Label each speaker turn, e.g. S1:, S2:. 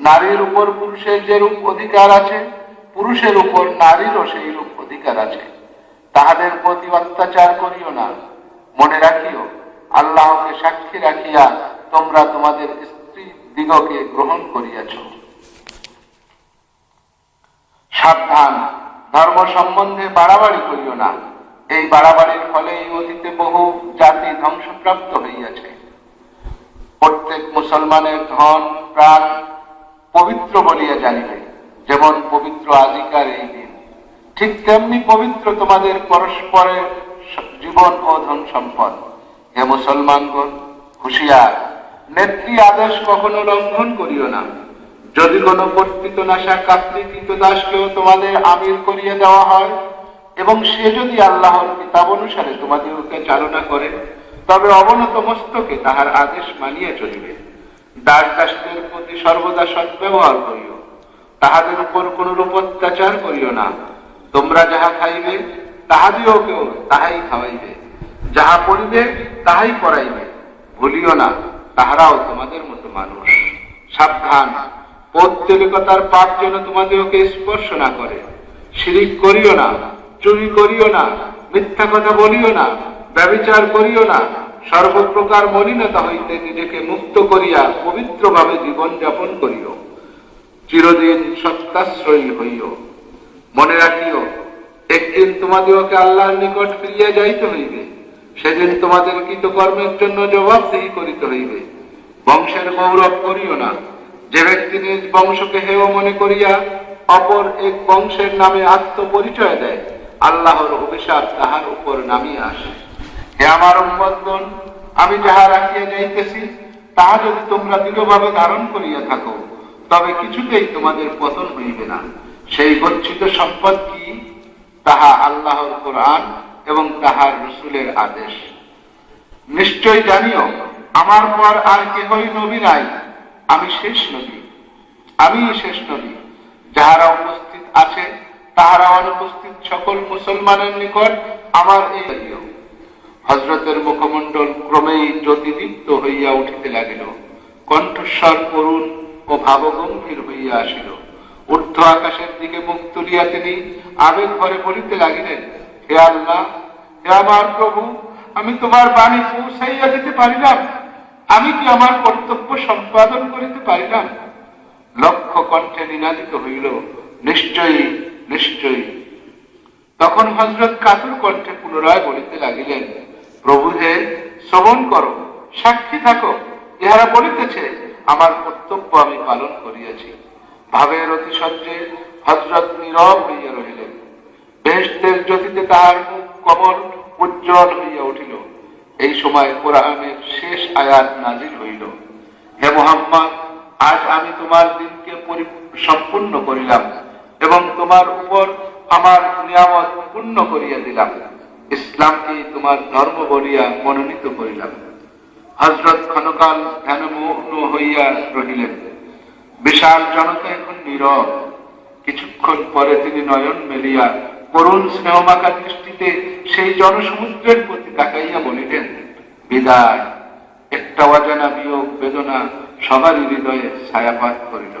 S1: নারীর উপর পুরুষের যে রূপ অধিকার আছে, পুরুষের উপর নারীরও সেই রূপ অধিকার আছে। তাহাদের প্রতি অত্যাচার করিও না। মনে রাখিও, আল্লাহকে সাক্ষী রাখিয়া তোমরা তোমাদের স্ত্রী দিগকে গ্রহণ করিয়াছ। সাবধান, ধর্ম সম্বন্ধে বাড়াবাড়ি করিও না। এই বাড়াবাড়ির ফলে এই অতীতে বহু জাতি ধ্বংসপ্রাপ্ত হইয়াছে। প্রত্যেক মুসলমানের ধন, প্রাণ পবিত্র বলিয়া জানিবে, যেমন পবিত্র আজিকার এই দিন। ঠিক তেমনি পবিত্র তোমাদের পরস্পরের জীবন ও ধন সম্পদ। হে মুসলমানগণ, হুঁশিয়ার, নেত্রী আদেশ কখনো লঙ্ঘন করিও না। যদি কোনো কর্তৃত নাশা কাকৃত দাসকেও তোমাদের আমির করিয়ে দেওয়া হয়, এবং সে যদি আল্লাহর কিতাব অনুসারে তোমাদেরকে চালনা করে, তবে অবনত মস্তকে তাহার আদেশ মানিয়ে চলিবে। দাস প্রতি সর্বদা সদ্ব্যবহার করিও। তাহাদের উপর কোনরূপ অত্যাচার করিও না। তোমরা যাহা খাইবে তাহাদিওকেও তাহাই খাওয়াইবে। যাহা পড়িবে, তাহাই পড়াইবে। ভুলিও না, তাহারাও তোমাদের মতো মানুষ। সাবধান পৌত্তলিকতার পাপ যেন তোমাদেরকে স্পর্শ না করে। শিরিক করিও না, চুরি করিও না, মিথ্যা কথা বলিও না, ব্যবিচার করিও না। সর্বপ্রকার মলিনতা হইতে নিজেকে মুক্ত করিয়া পবিত্রভাবে জীবন যাপন করিও। চিরদিন সত্যাশ্রয়ী হইও। মনে রাখিও, একদিন তোমাদেরকে আল্লাহর নিকট ফিরিয়া যাইতে হইবে। সেদিন তোমাদের কৃতকর্মের জন্য জবাবদেহি করিতে হইবে। বংশের গৌরব করিও না। যে ব্যক্তি নিজ বংশকে হেয় মনে করিয়া অপর এক বংশের নামে আত্মপরিচয় দেয়, আল্লাহর অভিশাপ তাহার উপর নামিয়ে আসে। হে আমার উম্মতগণ আমি যাহা রাখিয়া যাইতেছি, তাহা যদি তোমরা দৃঢ়ভাবে ধারণ করিয়া থাকো, তবে কিছুতেই তোমাদের পতন হইবে না। সেই গচ্ছিত সম্পদ কি? তাহা আল্লাহর কোরআন এবং তাহার রসুলের আদেশ। নিশ্চয় জানিও, আমার পর আর কেহই নবী নাই। আমি শেষ নবী। আমি শেষ নবী। যাহারা উপস্থিত আছে, তাহারা অনুপস্থিত সকল মুসলমানের নিকট আমার এই জানিও। হজরতের মুখমণ্ডল ক্রমেই জ্যোতিদীপ্ত হইয়া উঠিতে লাগিল। কণ্ঠস্বর করুণ ও ভাবগম্ভীর হইয়া আসিল। ঊর্ধ্ব আকাশের দিকে মুখ তুলিয়া তিনি আবেগ ভরে বলিতে লাগিলেন, হে আল্লাহ, হে আমার প্রভু, আমি তোমার বাণী পৌঁছাইয়া দিতে পারিলাম। আমি কি আমার কর্তব্য সম্পাদন করিতে পারিলাম? লক্ষ কণ্ঠে নিনাদিত হইল, নিশ্চয়ই নিশ্চয়ই। তখন হজরত কাতুর কণ্ঠে পুনরায় বলিতে লাগিলেন প্রভু হে, শ্রবণ করো, সাক্ষী থাকো। ইহারা বলিতেছে, আমার কর্তব্য আমি পালন করিয়াছি। ভাবের অতিশয্যে হজরত নীরব হইয়া রহিলেন। বেহেস্তের জ্যোতিতে তাহার মুখ কমল, উজ্জ্বল হইয়া উঠিল। এই সময় কোরআনের শেষ আয়াত নাজিল হইল। হে মোহাম্মদ, আজ আমি তোমার দিনকে পরি- সম্পূর্ণ করিলাম এবং তোমার উপর আমার নিয়ামত পূর্ণ করিয়া দিলাম। ইসলামকে তোমার ধর্ম বলিয়া মনোনীত করিলাম। হজরত ক্ষণকাল ধ্যানমগ্ন হইয়া রহিলেন। বিশাল জনতা এখন নীরব। কিছুক্ষণ পরে তিনি নয়ন মেলিয়া করুণ স্নেহমাখা দৃষ্টিতে সেই জনসমুদ্রের প্রতি তাকাইয়া বলিলেন, বিদায়। একটা অজানা বিয়োগ বেদনা সবারই হৃদয়ে ছায়াপাত করিল।